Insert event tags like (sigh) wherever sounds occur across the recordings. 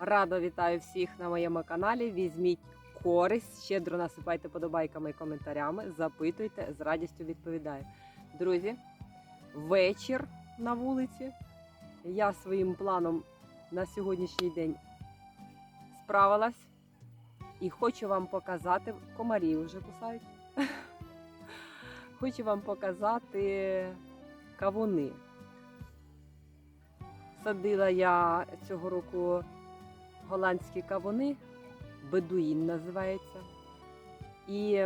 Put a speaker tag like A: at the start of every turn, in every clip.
A: Радо вітаю всіх на моєму каналі. Візьміть користь, щедро насипайте подобайками і коментарями, запитуйте, з радістю відповідаю. Друзі, вечір на вулиці. Я своїм планом на сьогоднішній день справилась і хочу вам показати, комарі вже кусають. (laughs) Хочу вам показати кавуни. Садила я цього року голландські кавуни, бедуїн називається. І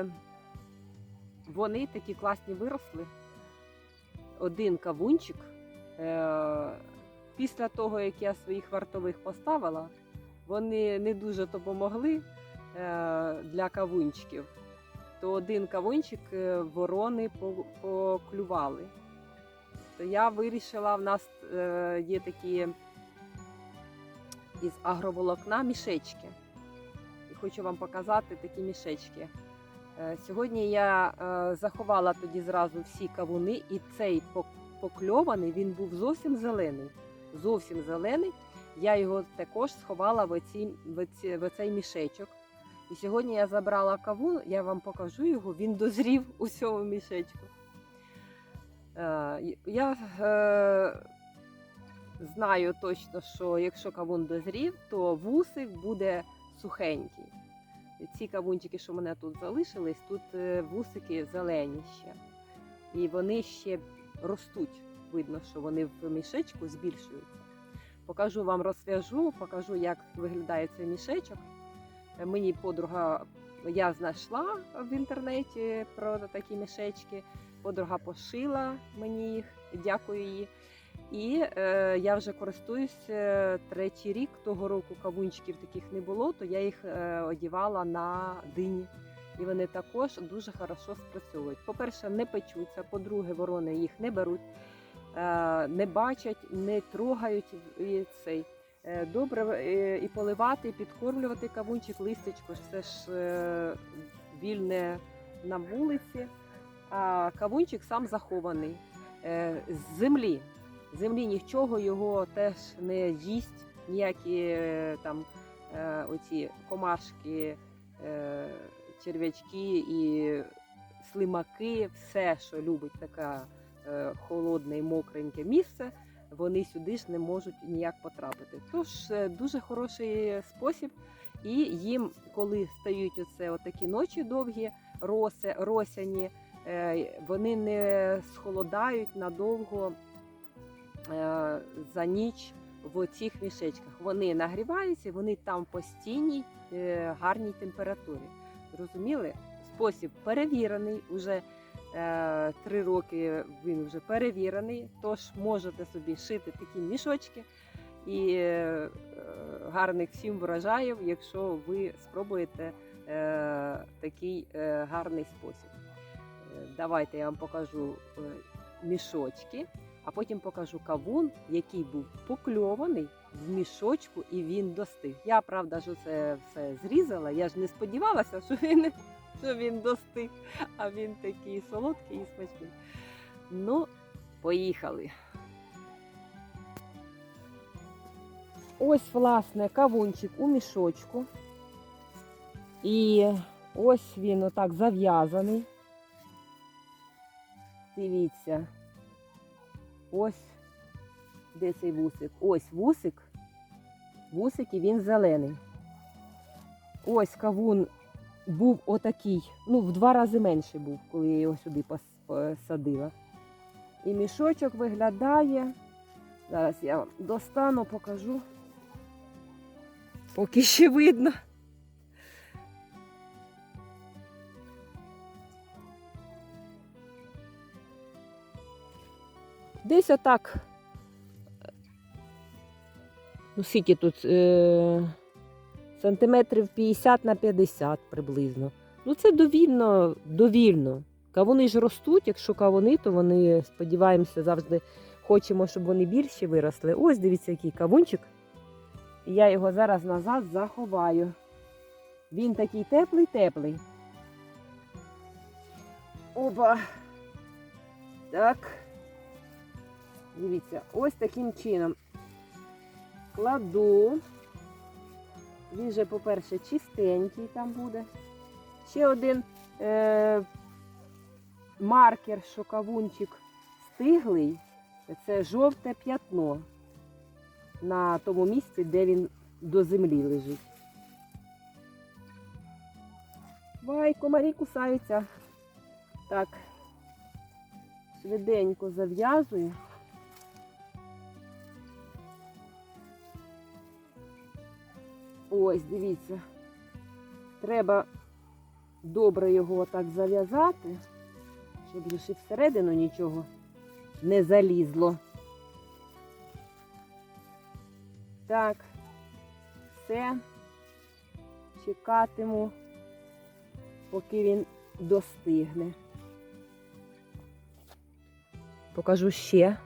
A: вони такі класні виросли. Один кавунчик. е, Після того, як я своїх вартових поставила, вони не дуже допомогли е, для кавунчиків. То один кавунчик е, ворони по- поклювали. То я вирішила, в нас є такі із агроволокна мішечки. І хочу вам показати такі мішечки. Е, Сьогодні я е, заховала тоді зразу всі кавуни, і цей покльований він був зовсім зелений. Зовсім зелений. Я його також сховала в, оці, в, оці, в оцей мішечок. І сьогодні я забрала кавун, я вам покажу його, він дозрів у цьому мішечку. Е, Я знаю точно, що якщо кавун дозрів, то вусик буде сухенький. Ці кавунчики, що мене тут залишились, тут е, вусики зелені ще. І вони ще ростуть. Видно, що вони в мішечку збільшуються. Покажу вам, розв'яжу, покажу, як виглядає цей мішечок. Е, Мені подруга, я знайшла в інтернеті про такі мішечки. Подруга пошила мені їх, дякую їй. І е, я вже користуюсь е, третій рік. Того року кавунчиків таких не було, то я їх е, одівала на дині. І вони також дуже хорошо спрацьовують. По-перше, не печуться, по-друге, ворони їх не беруть, е, не бачать, не трогають і цей. Е, Добре е, і поливати, і підкормлювати кавунчик, листечко, все ж вільне на вулиці. А кавунчик сам захований з землі. Землі нічого його теж не їсть, ніякі е, там е, оці комашки, е, черв'ячки і слимаки, все, що любить таке холодне і мокреньке місце, вони сюди ж не можуть ніяк потрапити. Тож дуже хороший спосіб. І їм, коли стають оце отакі ночі довгі, росяні, вони не схолодають надовго за ніч в цих мішечках. Вони нагріваються, вони там постійній е, гарній температурі. Зрозуміли? Спосіб перевірений. Уже е, три роки він вже перевірений. Тож можете собі шити такі мішочки і е, гарних всім врожаїв, якщо ви спробуєте е, такий е, гарний спосіб. Е, Давайте я вам покажу е, мішочки, а потім покажу кавун, який був покльований в мішочку і він достиг. Я правда ж це все зрізала. Я ж не сподівалася, що він, що він достиг, а він такий солодкий і смачний. Ну, поїхали. Ось, власне, кавунчик у мішочку. І ось він отак зав'язаний. Дивіться. Ось де цей вусик. Ось вусик. Вусик і він зелений. Ось кавун був отакий. Ну, в два рази менший був, коли я його сюди посадила. І мішочок виглядає. Зараз я вам достану, покажу. Поки ще видно. Десь отак. Ну, скільки тут е, сантиметрів 50 на 50 приблизно. Ну, це довільно, довільно. Кавуни ж ростуть, якщо кавуни, то вони, сподіваємося, завжди хочемо, щоб вони більші виросли. Ось дивіться, який кавунчик. І я його зараз назад заховаю. Він такий теплий-теплий. Опа. Так. Дивіться, ось таким чином кладу Він же, по-перше, чистенький там буде. Ще один е- маркер, що кавунчик стиглий, це жовте п'ятно на тому місці, де він до землі лежить. Вай, комарі кусаються. Так, швиденько зав'язую. Ось, дивіться. Треба добре його так зав'язати, щоб ще всередину нічого не залізло. Так, все. Чекатиму, поки він достигне. Покажу ще.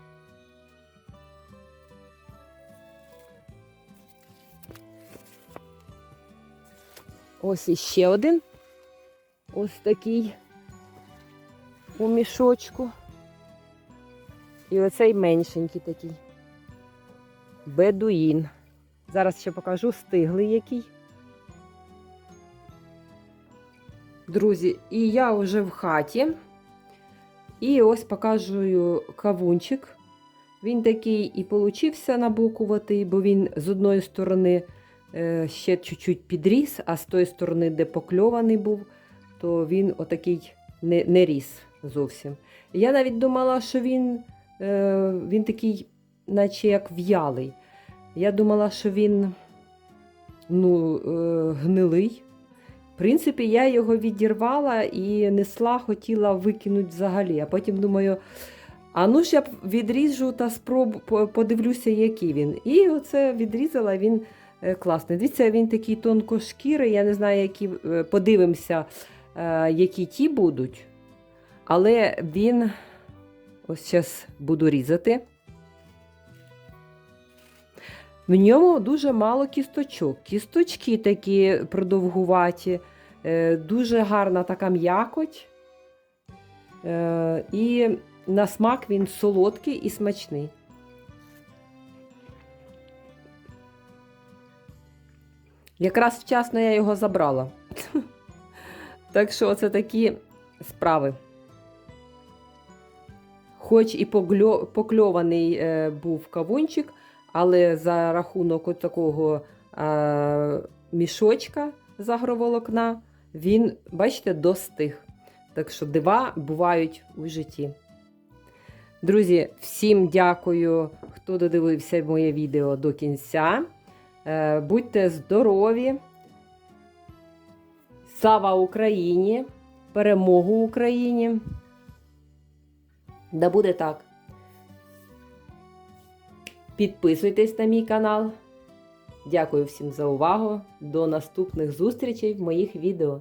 A: Ось іще один. Ось такий у мішочку. І оцей меншенький такий. Бедуїн. Зараз ще покажу стиглий який. Друзі, і я вже в хаті. І ось показую кавунчик. Він такий і получився набокуватий, бо він з одної сторони ще чуть-чуть підріс, а з тої сторони, де покльований був, то він отакий не, не ріс зовсім. Я навіть думала, що він, е, він такий, наче як в'ялий. Я думала, що він ну, е, гнилий. В принципі, я його відірвала і несла, хотіла викинути взагалі. А потім думаю, а ну ж я відріжу та спробу, подивлюся, який він. І оце відрізала, він е, класний. Дивіться, він такий тонкошкірий, я не знаю, які, е, подивимося, е, які ті будуть. Але він, ось зараз буду різати. В ньому дуже мало кісточок. Кісточки такі продовгуваті, е, дуже гарна така м'якоть. Е, І на смак він солодкий і смачний. Якраз вчасно я його забрала. (laughs) Так що це такі справи. Хоч і покльований е, був кавунчик, але за рахунок такого е, мішочка з агроволокна він, бачите, достиг. Так що дива бувають у житті. Друзі, всім дякую, хто додивився моє відео до кінця. Е, Будьте здорові! Слава Україні! Перемогу Україні! Да буде так. Підписуйтесь на мій канал. Дякую всім за увагу. До наступних зустрічей в моїх відео.